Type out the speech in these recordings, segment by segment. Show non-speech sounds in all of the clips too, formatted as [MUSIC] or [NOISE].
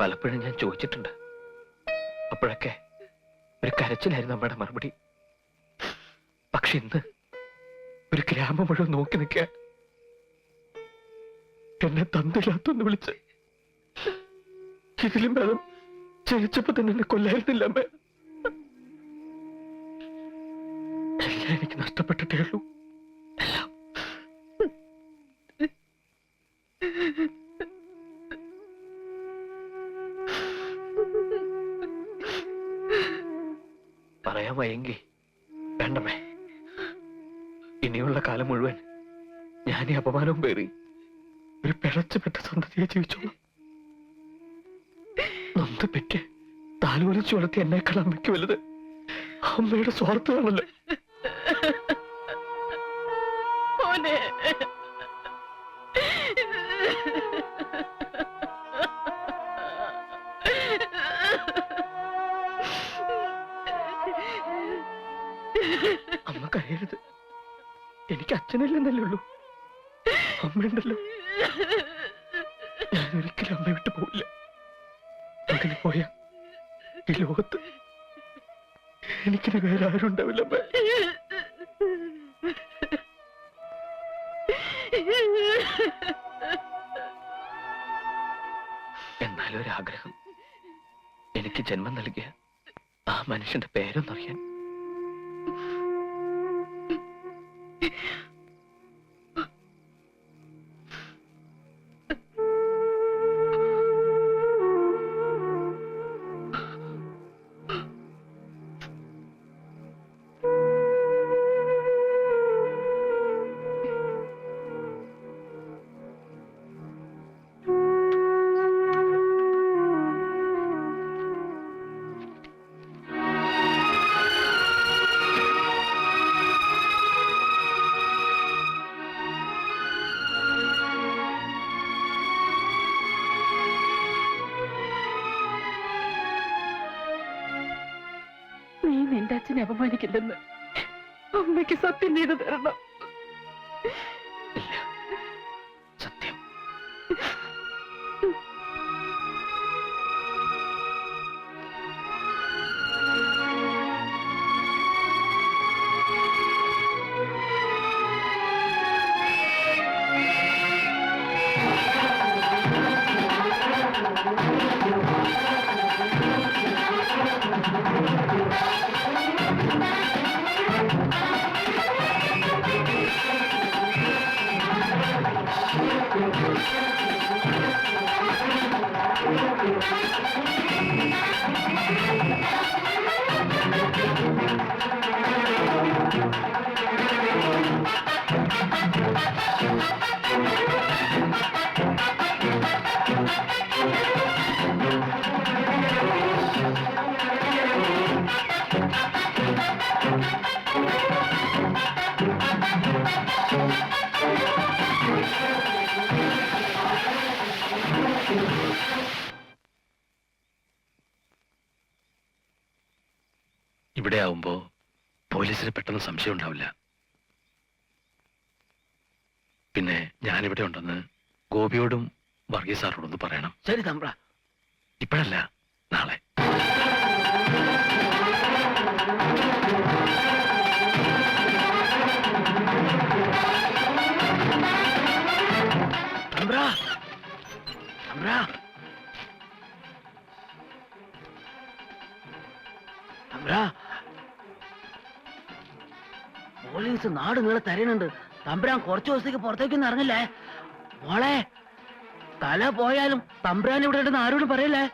പലപ്പോഴും ഞാൻ ചോദിച്ചിട്ടുണ്ട്. അപ്പോഴൊക്കെ ഒരു കരച്ചിലായിരുന്നു അമ്മയുടെ മറുപടി. പക്ഷെ ഇന്ന് ഒരു ഗ്രാമം മുഴുവൻ നോക്കി നിൽക്കുക. എന്നെ തന്നില്ലാത്തൊന്ന് വിളിച്ച്. ഇതിലും ഭേദം ജനിച്ചപ്പോ തന്നെ എന്നെ കൊല്ലായിരുന്നില്ല അമ്മ. എല്ലാം എനിക്ക് നഷ്ടപ്പെട്ടിട്ടേ ഉള്ളൂ. വയ്യെങ്കി വേണ്ടമേ ഇനിയുള്ള കാലം മുഴുവൻ ഞാൻ ഈ അപമാനവും പേറി ഒരു പിഴച്ചുപെട്ട സന്തതിയെ ജീവിച്ചോളാം. നൊന്ത് പെറ്റ് താലോലിച്ചു വളർത്തി എന്നേക്കാൾ അമ്മയ്ക്ക് വലുത് അമ്മയുടെ സ്വാർത്ഥമാണല്ലോ. അച്ഛനില്ലെന്നല്ലേ ഉള്ളൂ. അമ്മയുണ്ടല്ലോ. ഞാൻ ഒരിക്കലും അമ്മ വിട്ടു പോവില്ല. അങ്ങനെ പോയ ഈ ലോകത്ത് എനിക്കിന് വേറെ ആരും ഉണ്ടാവില്ല അമ്മ. എന്നാലും ഒരാഗ്രഹം എനിക്ക് ജന്മം നൽകിയ ആ മനുഷ്യന്റെ പേരൊന്നറിയാൻ അപമാനിക്കില്ലെന്ന് അമ്മയ്ക്ക് സത്യം ചെയ്തു തരണം. ഇല്ല സത്യം ഇവിടെ ആവുമ്പോ പോലീസിന് പെട്ടെന്ന് സംശയം ഉണ്ടാവില്ല. പിന്നെ ഞാനിവിടെ ഉണ്ടെന്ന് ഗോപിയോടും വർഗീസ് സാറോടൊന്ന് പറയണം. ശരി തമ്പ്ര. ഇപ്പോഴല്ല നാളെ. തമ്പ്ര. പോലീസ് നാട് നീളെ തരണുണ്ട് തമ്പുരാൻ കുറച്ചു ദിവസത്തേക്ക് പുറത്തേക്കൊന്നും ഇറങ്ങില്ലേ? മോളെ തല പോയാലും തമ്പുരാൻ ഇവിടെ ഉണ്ടെന്ന് ആരോടും പറയല്ലേ?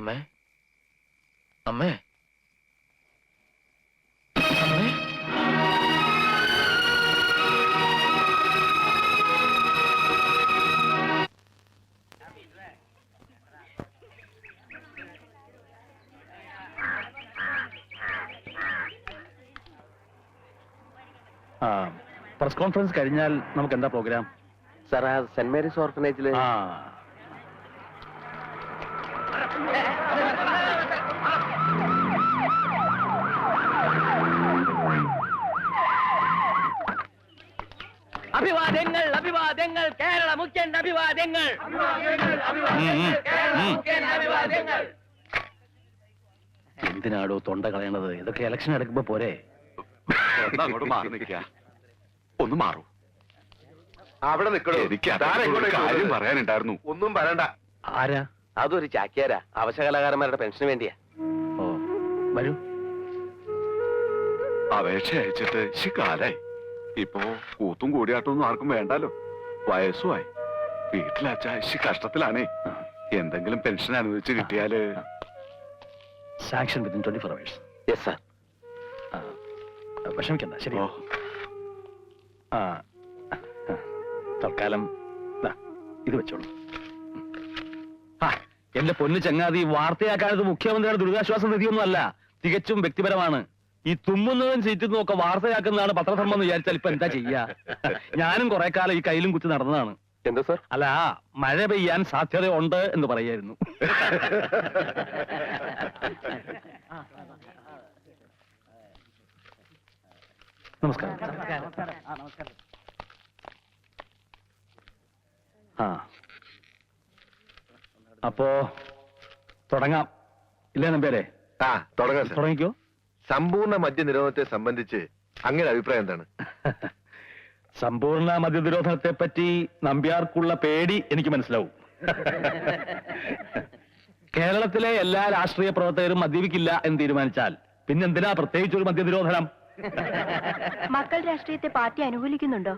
അമ്മേ. അമ്മേ. അമ്മേ. പ്രസ് കോൺഫറൻസ് കഴിഞ്ഞാൽ നമുക്ക് എന്താ പ്രോഗ്രാം സാർ സെന്റ് മേരീസ് ഓർഫനേജിൽ ആ അഭിവാദ്യങ്ങൾ അഭിവാദ്യങ്ങൾ കേരള മുഖ്യൻ അഭിവാദ്യങ്ങൾ. എന്തിനാടോ തൊണ്ട കളയണത്? ഇതൊക്കെ ഇലക്ഷൻ എടുക്കുമ്പോ പോരെ. ഒന്ന് അങ്ങോട്ട് മാറി നിൽക്കുക. ഒന്ന് മാറൂ. അവിടെ നിൽക്കണോ എനിക്ക് കാര്യം പറയാനുണ്ടായിരുന്നു. ഒന്നും പറയണ്ട. ആരാ? അതൊരു ചാക്യാരാ. അവശകലാകാരന്മാരുടെ പെൻഷന് വേണ്ടിയാ. ഓ വരൂ. അപേക്ഷ അയച്ചിട്ട് ശിക്കാലായി കാലായി. ഇപ്പോ കൂത്തും കൂടിയാട്ടൊന്നും ആർക്കും വേണ്ടാലോ? വയസ്സുമായി. വീട്ടിലച്ചാശി കഷ്ടത്തിലാണേ. എന്തെങ്കിലും പെൻഷൻ അനുവദിച്ച് കിട്ടിയാൽ? Sanction within twenty four hours yes sir വിഷമിക്കണ്ട ശരി. ആ തൽക്കാലം ദാ, ഇത് വെച്ചോളൂ. ആ എന്റെ പൊന്നു ചങ്ങാതി വാർത്തയാക്കാനത് മുഖ്യമന്ത്രിയുടെ ദുരിതാശ്വാസ നിധിയൊന്നും അല്ല തികച്ചും വ്യക്തിപരമാണ്. ഈ തുമ്മുന്നതും ചീറ്റുന്നതും ഒക്കെ വാർത്തയാക്കുന്നതാണ് പത്രധർമ്മം എന്ന് വിചാരിച്ചാൽ ഇപ്പൊ എന്താ ചെയ്യാ? ഞാനും കുറെ കാലം ഈ കയ്യിലും കുത്തി നടന്നതാണ്. എന്താ സാർ? അല്ല മഴ പെയ്യാൻ സാധ്യതയുണ്ട് എന്ന് പറയായിരുന്നു. നമസ്കാരം. ആ. അപ്പോ തുടങ്ങാം. ഇല്ലേ നമ്പേരെ ആ തുടങ്ങാം തുടങ്ങിക്കോ. സമ്പൂർണ മദ്യനിരോധനത്തെ സംബന്ധിച്ച് അങ്ങനെ അഭിപ്രായം എന്താണ്? [LAUGHS] സമ്പൂർണ മദ്യനിരോധനത്തെ പറ്റി നമ്പ്യാർക്കുള്ള പേടി എനിക്ക് മനസ്സിലാവും. [LAUGHS] കേരളത്തിലെ എല്ലാ രാഷ്ട്രീയ പ്രവർത്തകരും മദ്യപിക്കില്ല എന്ന് തീരുമാനിച്ചാൽ പിന്നെന്തിനാ പ്രത്യേകിച്ച് ഒരു മദ്യനിരോധനം? [LAUGHS] മക്കൾ രാഷ്ട്രീയത്തെ പാർട്ടി അനുകൂലിക്കുന്നുണ്ടോ.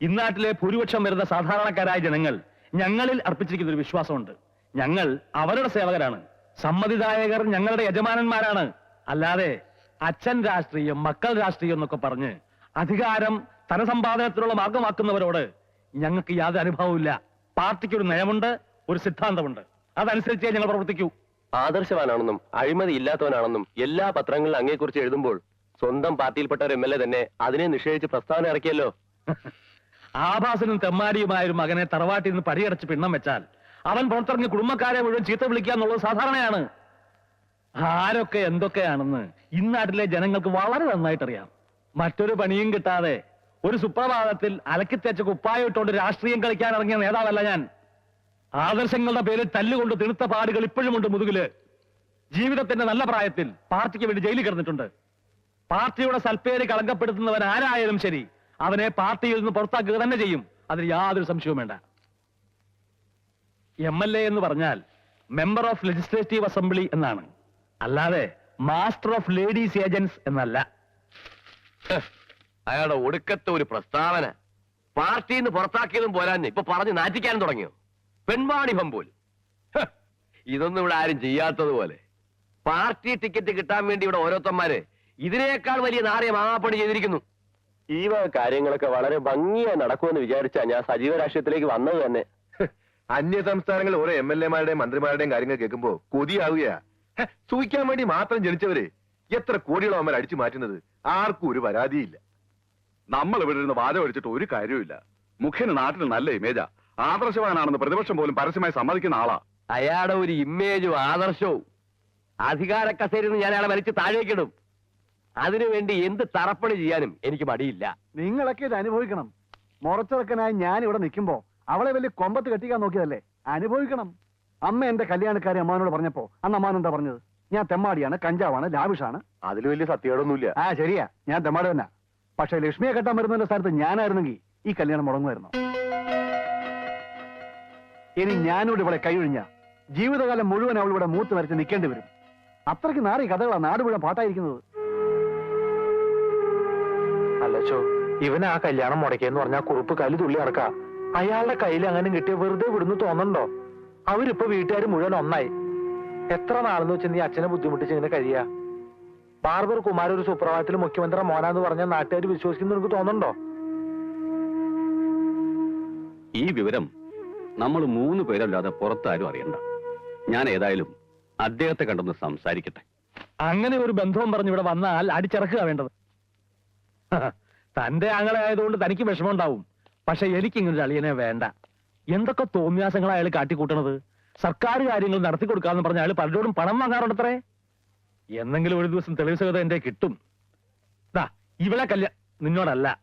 ഇന്നാട്ടിലെ ഭൂരിപക്ഷം വരുന്ന സാധാരണക്കാരായ ജനങ്ങൾ ഞങ്ങളിൽ അർപ്പിച്ചിരിക്കുന്ന ഒരു വിശ്വാസമുണ്ട്. ഞങ്ങൾ അവരുടെ സേവകരാണ്. സമ്മതിദായകർ ഞങ്ങളുടെ യജമാനന്മാരാണ്. അല്ലാതെ അച്ഛൻ രാഷ്ട്രീയം മക്കൾ രാഷ്ട്രീയം എന്നൊക്കെ പറഞ്ഞ് അധികാരം ധനസമ്പാദനത്തിനുള്ള മാർഗമാക്കുന്നവരോട് ഞങ്ങൾക്ക് യാതൊരു അനുഭവമില്ല പാർട്ടിക്ക് ഒരു നയമുണ്ട് ഒരു സിദ്ധാന്തമുണ്ട്. അതനുസരിച്ചേ ഞങ്ങൾ പ്രവർത്തിക്കൂ. ആദർശവാനാണെന്നും അഴിമതി ഇല്ലാത്തവനാണെന്നും എല്ലാ പത്രങ്ങളിലും അങ്ങേക്കുറിച്ച് എഴുതുമ്പോൾ സ്വന്തം പാർട്ടിയിൽപ്പെട്ട ഒരു എം എൽ എ തന്നെ അതിനെ നിഷേധിച്ച് പ്രസ്താവന ഇറക്കിയല്ലോ. [LAUGHS] ആഭാസനും തെമ്മാടിയുമായ ഒരു മകനെ തറവാട്ടിൽ നിന്ന് പടിയടച്ച് പിണ്ണം വെച്ചാൽ അവൻ പുറത്തിറങ്ങി കുടുംബക്കാരെ മുഴുവൻ ചീത്ത വിളിക്കുക എന്നുള്ളത് സാധാരണയാണ്. ആരൊക്കെ എന്തൊക്കെയാണെന്ന് ഇന്നാട്ടിലെ ജനങ്ങൾക്ക് വളരെ നന്നായിട്ടറിയാം. മറ്റൊരു പണിയും കിട്ടാതെ ഒരു സുപ്രഭാതത്തിൽ അലക്കിത്തേച്ച ഇട്ടുകൊണ്ട് രാഷ്ട്രീയം കളിക്കാൻ ഇറങ്ങിയ നേതാവല്ല ഞാൻ. ആദർശങ്ങളുടെ പേരിൽ തല്ലുകൊണ്ട് തിണുത്ത പാടുകൾ ഇപ്പോഴുമുണ്ട് മുതുകിൽ. ജീവിതത്തിന്റെ നല്ല പ്രായത്തിൽ പാർട്ടിക്ക് വേണ്ടി ജയിലിൽ കിടന്നിട്ടുണ്ട്. പാർട്ടിയുടെ സൽപ്പേര് കളങ്കപ്പെടുത്തുന്നവൻ ആരായാലും ശരി അവനെ പാർട്ടിയിൽ നിന്ന് പുറത്താക്കുക തന്നെ ചെയ്യും. അതിൽ യാതൊരു സംശയവും വേണ്ട. എം എൽ എ എന്ന് പറഞ്ഞാൽ മെമ്പർ ഓഫ് ലെജിസ്ലേറ്റീവ് അസംബ്ലി എന്നാണ്. അല്ലാതെ മാസ്റ്റർ ഓഫ് ലേഡീസ് ഏജൻസ് എന്നല്ല. അയാളുടെ ഒടുക്കത്തെ ഒരു പ്രസ്താവന. പാർട്ടിയിൽ നിന്ന് പുറത്താക്കിയതും പോരാഞ്ഞ് ഇപ്പൊ പറഞ്ഞ് നാറ്റിക്കാനും തുടങ്ങിയോ? പെൺവാണിഭം പോലും ഇതൊന്നും ഇവിടെ ആരും ചെയ്യാത്തതുപോലെ പാർട്ടി ടിക്കറ്റ് കിട്ടാൻ വേണ്ടി ഇവിടെ ഓരോരുത്തന്മാര് ഇതിനേക്കാൾ വലിയ നാറിയ മാങ്ങാപ്പണി ചെയ്തിരിക്കുന്നു. ഈ വക കാര്യങ്ങളൊക്കെ വളരെ ഭംഗിയായി നടക്കുമെന്ന് വിചാരിച്ചാ ഞാൻ സജീവ രാഷ്ട്രീയത്തിലേക്ക് വന്നത് തന്നെ. അന്യ സംസ്ഥാനങ്ങളിൽ ഓരോ എം എൽ എമാരുടെയും മന്ത്രിമാരുടെയും കാര്യങ്ങൾ കേൾക്കുമ്പോ കൊതിയാവുകയാ. സൂഹിക്കാൻ വേണ്ടി മാത്രം ജനിച്ചവര് എത്ര കോടികളോ അമ്മ അടിച്ചു മാറ്റുന്നത്? ആർക്കും ഒരു പരാതിയില്ല. നമ്മൾ ഇവിടെ ഇരുന്ന് വാദം അടിച്ചിട്ട് ഒരു കാര്യവുമില്ല. മുഖ്യന് നാട്ടിൽ നല്ല ഇമേജാ. ആദർശവാനാണെന്ന് പ്രതിപക്ഷം പോലും പരസ്യമായി സമ്മതിക്കുന്ന ആളാ. അയാളുടെ ഒരു ഇമേജും ആദർശവും. അധികാര കസേരയിൽ നിന്ന് ഞാൻ അയാളെ വലിച്ച് താഴേക്കിടും അതിനുവേണ്ടി എന്ത് തറപ്പണി ചെയ്യാനും എനിക്ക് മടിയില്ല. നിങ്ങളൊക്കെ ഇത് അനുഭവിക്കണം. മുറച്ചിറക്കനായി ഞാൻ ഇവിടെ നിൽക്കുമ്പോ അവളെ വലിയ കൊമ്പത്ത് കെട്ടിക്കാൻ നോക്കിയതല്ലേ? അനുഭവിക്കണം. അമ്മ എന്റെ കല്യാണക്കാരി അമ്മാനോട് പറഞ്ഞപ്പോ അന്ന് അമ്മാൻ എന്താ പറഞ്ഞത്? ഞാൻ തെമ്മാടിയാണ് കഞ്ചാവാണ് ലാവിഷാണ്. അതിൽ വലിയ സത്യമൊന്നുമില്ല ആ ശരിയാ. ഞാൻ തെമ്മാടി തന്നെ. പക്ഷെ ലക്ഷ്മിയെ കെട്ടാൻ വരുന്നതിന്റെ സ്ഥലത്ത് ഞാനായിരുന്നെങ്കിൽ ഈ കല്യാണം മുടങ്ങുമായിരുന്നു. ഇനി ഞാനിവിടെ ഇവിടെ കൈയൊഴിഞ്ഞ ജീവിതകാലം മുഴുവൻ അവൾ ഇവിടെ മൂത്ത് വരച്ച് നിൽക്കേണ്ടി വരും. അത്രയ്ക്ക് നാറി കഥകളാണ് നാട് മുഴുവൻ പാട്ടായിരിക്കുന്നത്. അല്ലച്ചോ ഇവന് ആ കല്യാണം മുടക്കിയെന്ന് പറഞ്ഞാൽ കുറുപ്പ് കലി തുള്ളി ഇറക്കാം അയാളുടെ കയ്യിൽ അങ്ങനെ കിട്ടിയ വെറുതെ വിടുന്നു തോന്നണ്ടോ? അവരിപ്പോ വീട്ടുകാർ മുഴുവൻ ഒന്നായി. എത്ര നാളെന്ന് വെച്ച് നീ അച്ഛനെ ബുദ്ധിമുട്ടിച്ച് ഇങ്ങനെ കഴിയാ? ബാർബർ കുമാർ ഒരു സുപ്രഭാതത്തിൽ മുഖ്യമന്ത്രി മോനാന്ന് പറഞ്ഞ നാട്ടുകാർ വിശ്വസിക്കുന്നു എനിക്ക് തോന്നുന്നുണ്ടോ? ഈ വിവരം നമ്മൾ മൂന്ന് പേരല്ലാതെ പുറത്താരും അറിയണ്ട. ഞാൻ ഏതായാലും അദ്ദേഹത്തെ കണ്ടൊന്ന് സംസാരിക്കട്ടെ. അങ്ങനെ ഒരു ബന്ധവും പറഞ്ഞ് ഇവിടെ വന്നാൽ അടിച്ചിറക്കുക വേണ്ടത്. തന്റെ ആങ്ങളെ ആയതുകൊണ്ട് തനിക്ക് വിഷമം ഉണ്ടാവും പക്ഷെ എനിക്ക് ഇങ്ങനെ ഒരു അളിയനെ വേണ്ട. എന്തൊക്കെ തോന്നിയാസങ്ങളാ അയാൾ കാട്ടിക്കൂട്ടണത്? സർക്കാർ കാര്യങ്ങൾ നടത്തി കൊടുക്കാന്ന് പറഞ്ഞ അയാൾ പലരോടും പണം വാങ്ങാറുണ്ടത്രേ? എന്നെങ്കിലും ഒരു ദിവസം തെളിവ് സഹിത എന്റെ കിട്ടും. ദാ ഇവളെ കല്യാ നിന്നോടല്ല.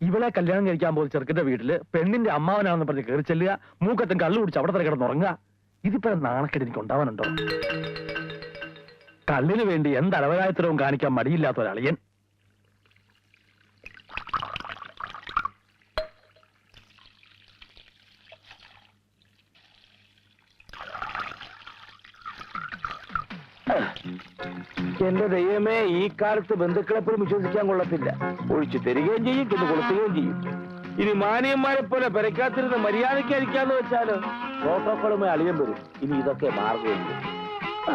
ഇവളെ കല്യാണം കഴിക്കാൻ പോയി ചെറുക്കന്റെ വീട്ടിൽ പെണ്ണിന്റെ അമ്മാവനാണെന്ന് പറഞ്ഞ് കയറി ചെല്ലുക മൂക്കത്തും കള്ളു കുടിച്ച് അവിടെ തന്നെ കിടന്നുറങ്ങുക ഇതിപ്പോ നാണക്കേട് എനിക്ക് ഉണ്ടാവാനുണ്ടോ? കള്ളിന് വേണ്ടി എന്ത് അലവരായത്തരവും കാണിക്കാൻ മടിയില്ലാത്ത ഒരളിയൻ. ഈ കാലത്ത് ബന്ധുക്കളെ പോലും വിശ്വസിക്കാൻ കൊള്ളത്തില്ല. ഒഴിച്ചു തരികയും ചെയ്യും ചെന്ന് കൊടുക്കുകയും ചെയ്യും. ഇനി മാനിയന്മാരെ പോലെ പെരക്കാത്തിരുന്ന് മര്യാദയ്ക്കായിരിക്കാന്ന് വെച്ചാൽ പ്രോട്ടോക്കോളുമായി അളിയൻ വരും. ഇനി ഇതൊക്കെ മാർഗമുണ്ട് ആ,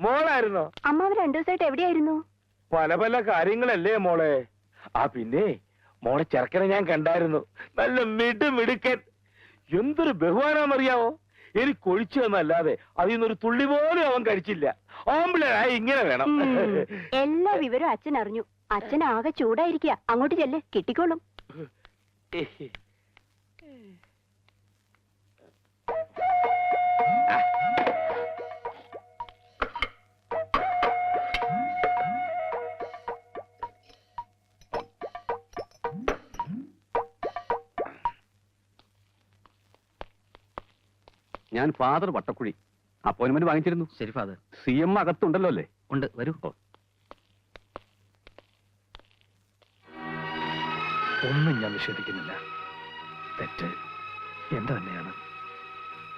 മോളായിരുന്നോ? അമ്മാവ് രണ്ടു ദിവസമായിട്ട് എവിടെയായിരുന്നു? പല പല കാര്യങ്ങളല്ലേ മോളെ. ആ പിന്നെ മോളെ ചെറുക്കനെ ഞാൻ കണ്ടായിരുന്നു. നല്ല മിടുമിടുക്കൻ. എന്തൊരു ബഹുമാനാന്നറിയാവോ എനിക്ക് ഒഴിച്ചു എന്നല്ലാതെ അതിൽ നിന്നൊരു തുള്ളി പോലും അവൻ കഴിച്ചില്ല. ആമ്പിളായി ഇങ്ങനെ വേണം. [LAUGHS] എല്ലാ വിവരവും അച്ഛൻ അറിഞ്ഞു. അച്ഛൻ ആകെ ചൂടായിരിക്കുക. അങ്ങോട്ട് ചെല്ലേ. കിട്ടിക്കോളും. ഞാൻ ഫാദർ വട്ടക്കുഴി. അപ്പോയിന്റ്മെന്റ് വാങ്ങിച്ചിരുന്നു. ശരി ഫാദർ സി എം അകത്തുണ്ടല്ലോ അല്ലേ? ഉണ്ട് വരൂ. ഒന്നും ഞാൻ നിഷേധിക്കുന്നില്ല. തെറ്റ് എന്റെ തന്നെയാണ്.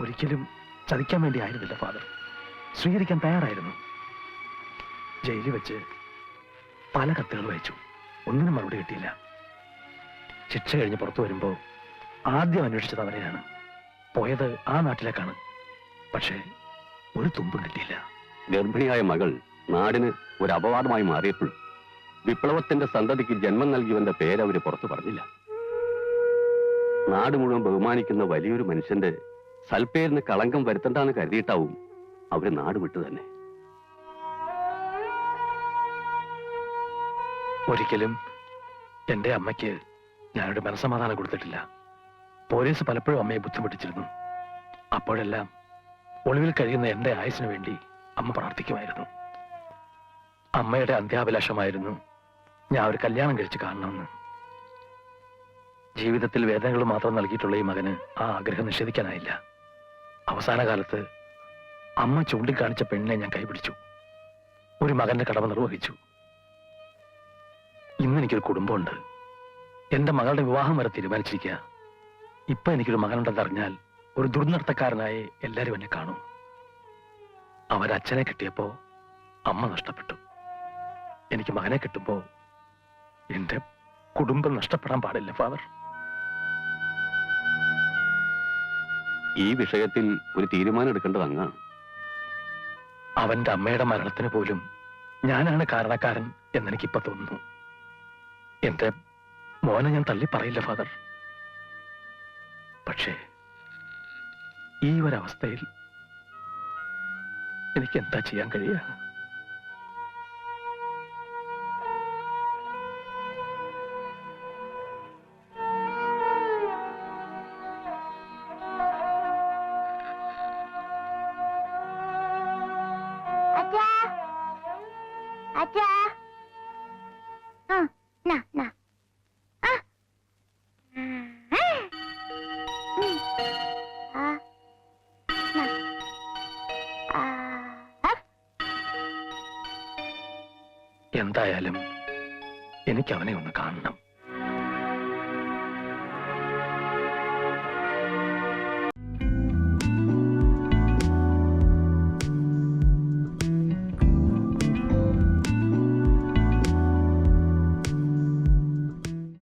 ഒരിക്കലും ചതിക്കാൻ വേണ്ടി ആയിരുന്നില്ല ഫാദർ സ്വീകരിക്കാൻ തയ്യാറായിരുന്നു. ജയിലിൽ വെച്ച് പല കത്തുകൾ വായിച്ചു. ഒന്നിനും മറുപടി കിട്ടിയില്ല. ശിക്ഷ കഴിഞ്ഞ് പുറത്തു വരുമ്പോൾ ആദ്യം അന്വേഷിച്ചത് അവരെയാണ്. പോയത് ആ നാട്ടിലേക്കാണ്. പക്ഷേ ഒരു തുമ്പും കിട്ടിയില്ല. ഗർഭിണിയായ മകൾ നാടിന് ഒരു അപവാദമായി മാറിയപ്പോൾ വിപ്ലവത്തിന്റെ സന്തതിക്ക് ജന്മം നൽകിയവന്റെ പേര് അവർ പുറത്തു പറഞ്ഞില്ല. നാട് മുഴുവൻ ബഹുമാനിക്കുന്ന വലിയൊരു മനുഷ്യന്റെ സൽപ്പേരിന് കളങ്കം വരുത്തണ്ടെന്ന് കരുതിയിട്ടാവും അവർ നാട് വിട്ടു തന്നെ. ഒരിക്കലും എന്റെ അമ്മയ്ക്ക് ഞാനൊരു മനസമാധാനം കൊടുത്തിട്ടില്ല. പോലീസ് പലപ്പോഴും അമ്മയെ ബുദ്ധിമുട്ടിച്ചിരുന്നു. അപ്പോഴെല്ലാം ഒളിവിൽ കഴിയുന്ന എന്റെ ആയുസിനു വേണ്ടി അമ്മ പ്രാർത്ഥിക്കുമായിരുന്നു. അമ്മയുടെ അന്ത്യാഭിലാഷമായിരുന്നു ഞാൻ ഒരു കല്യാണം കഴിച്ച് കാണണമെന്ന്. ജീവിതത്തിൽ വേദനകൾ മാത്രം നൽകിയിട്ടുള്ള ഈ മകന് ആ ആഗ്രഹം നിഷേധിക്കാനായില്ല. അവസാന കാലത്ത് അമ്മ ചൂണ്ടിക്കാണിച്ച പെണ്ണിനെ ഞാൻ കൈപിടിച്ചു. ഒരു മകന്റെ കടമ നിർവഹിച്ചു. ഇന്ന് എനിക്കൊരു കുടുംബമുണ്ട്. എന്റെ മകളുടെ വിവാഹം വരെ തീരുമാനിച്ചിരിക്കുക. ഇപ്പൊ എനിക്കൊരു മകനുണ്ടെന്ന് അറിഞ്ഞാൽ ഒരു ദുർനടത്തക്കാരനായി എല്ലാരും എന്നെ കാണും. അവരച്ഛനെ കിട്ടിയപ്പോ അമ്മ നഷ്ടപ്പെട്ടു. എനിക്ക് മകനെ കിട്ടുമ്പോ എന്റെ കുടുംബം നഷ്ടപ്പെടാൻ പാടില്ല ഫാദർ. ഈ വിഷയത്തിൽ ഒരു തീരുമാനം എടുക്കേണ്ടത് അങ്ങാണ്. അവന്റെ അമ്മയുടെ മരണത്തിന് പോലും ഞാനാണ് കാരണക്കാരൻ എന്നെനിക്കിപ്പോ തോന്നുന്നു. എന്റെ മോനെ ഞാൻ തള്ളി പറയില്ല ഫാദർ. പക്ഷേ ഈ ഒരവസ്ഥയിൽ എനിക്ക് എന്താ ചെയ്യാൻ കഴിയുക? എന്തായാലും എനിക്ക് അവനെ ഒന്ന് കാണണം.